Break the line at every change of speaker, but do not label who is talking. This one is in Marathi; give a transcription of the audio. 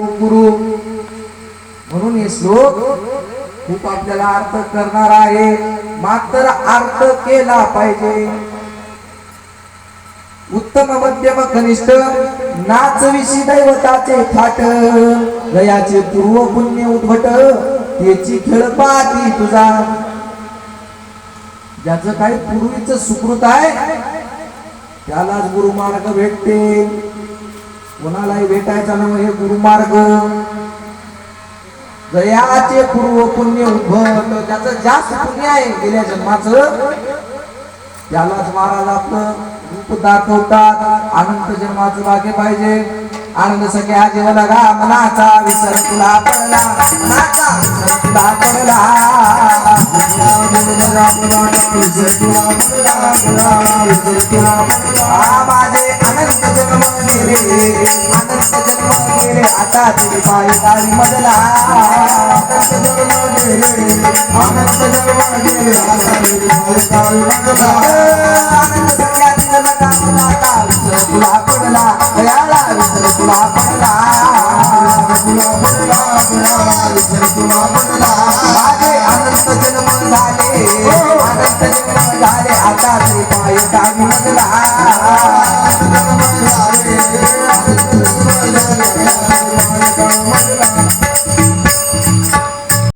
गुरु? म्हणून हे श्लोक खूप आपल्याला अर्थ करणार आहे. मात्र अर्थ केला पाहिजे. उत्तम मध्यम कनिष्ठ नाच दैवताचे थाट गयाचे पूर्व पुण्य उद्भट त्याची खेळ पाहती तुझा. ज्याचं काही पूर्वीच सुकृत आहे त्यालाच गुरुमार्ग भेटते. कोणालाही भेटायचा ना हे गुरुमार्ग. जयाचे पूर्व पुण्य उभं त्याचं जास्त पुण्य आहे गेल्या जन्माचं. त्यालाच महाराज आपलं रूप दाखवतात. आनंद जन्माचं लागे पाहिजे. आनंद सगळ्या जीवना गा मनाचा विसर तुला पडला. मनाचा विसर तुला पडला. गेले अनंत जन्म गेले आता तुझी पायी गाडी मजला अनंत जन्म गेले अनंत जन्म गेले आता तुझी पायी गाडी मजला आनंद सगळ्या जीवना गा मनाचा विसर तुला पडला दयाला विसर तुला पडला तुला पडला दयाला विसर तुला पडला माझे अनंत जन्म झाले अनंत जन्म झाले आता ते पाय टाकून मजला